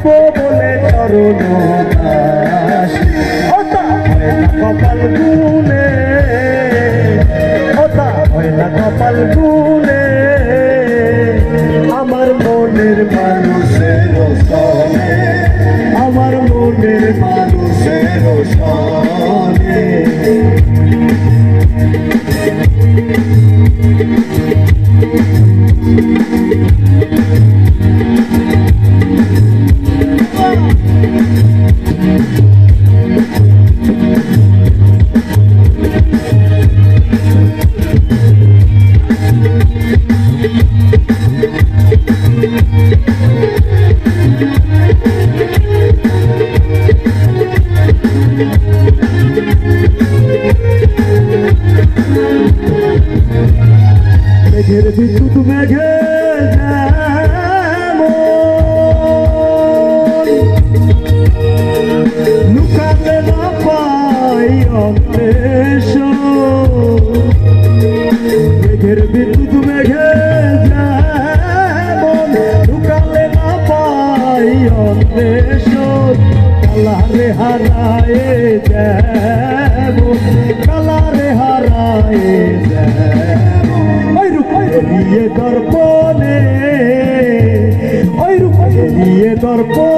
পাব বলে চরণ কপাল কপাল গুনে আমার মনের মানুষের মেঘের বিদ্যুৎ মেঘে লুকাতে না পাই অন্বেষ মেঘের বিদ্যুৎ মেঘে লুকাতে না পাই অন্বেষ কালারে হারায় যেমন, কালারে হারায় রূপে দর্পণে ওই রূপে দর্পণে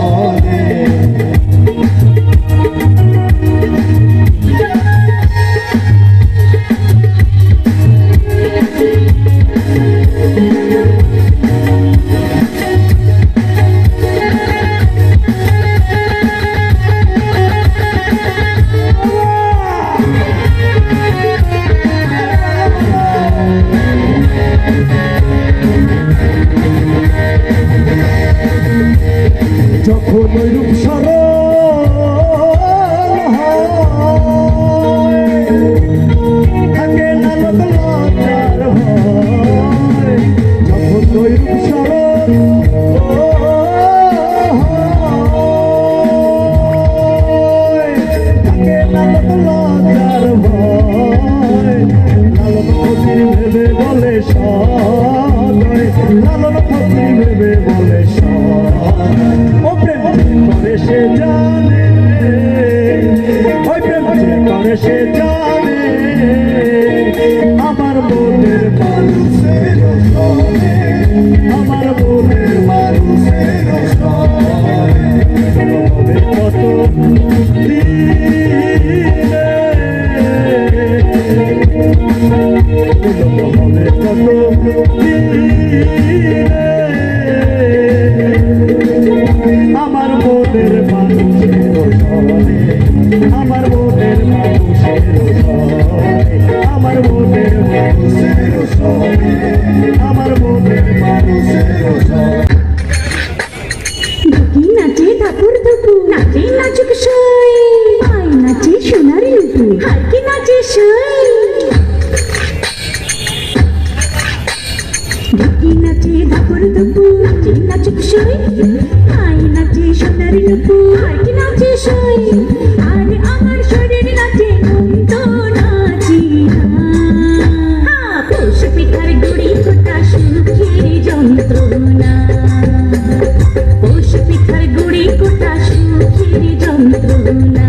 যখন রূপ থাকে না লজ্জার ভয়। যখন রূপ সরল হয়, থাকে না লোক লজ্জার ভয়। লালন ফকির ভেবে বলে সে জানে ওই প্রেম হবে কত আমার মনের মানুষের আমার মনের মানুষের আমার মনের মানুষের আমার মনের মানুষের নাচে ঠাকুর দুকু নাচে নাচুক সই। আই নাচে সোনার লুকু হালকি নাচে সই। নাচে নাচুক সই আই নাচে সোনার লুকু হালকি নাচে সই আর আমার শরীর নাচে মন তো নাচি পৌষ পিঠার গুড়ি কোটা সুখের যন্ত্রণা পৌষ পিঠার গুড়ি কোটা সুখের যন্ত্রণা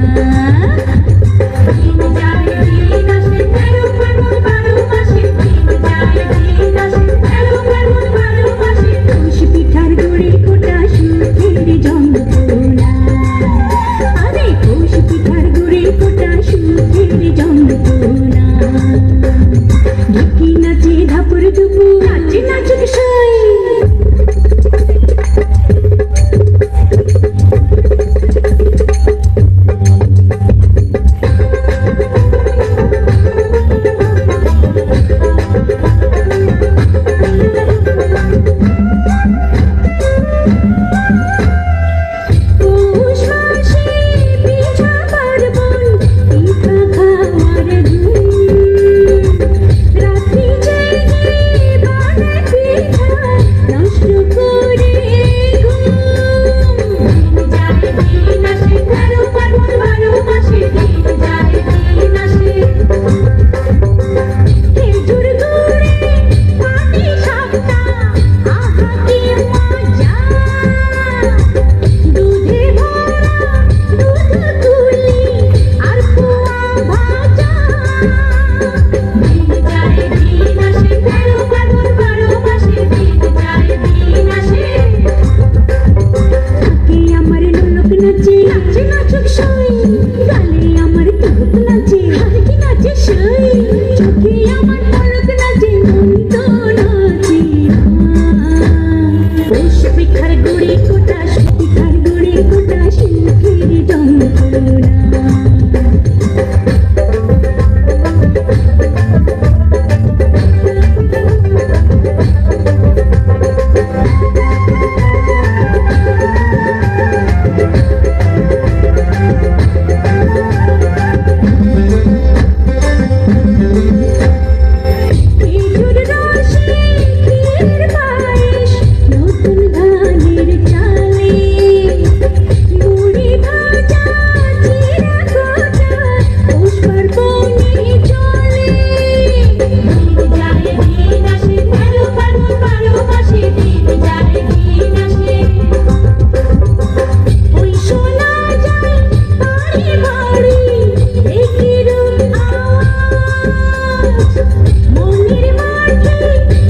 हर दूरी को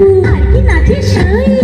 เพื่นที่หนาที่เฉย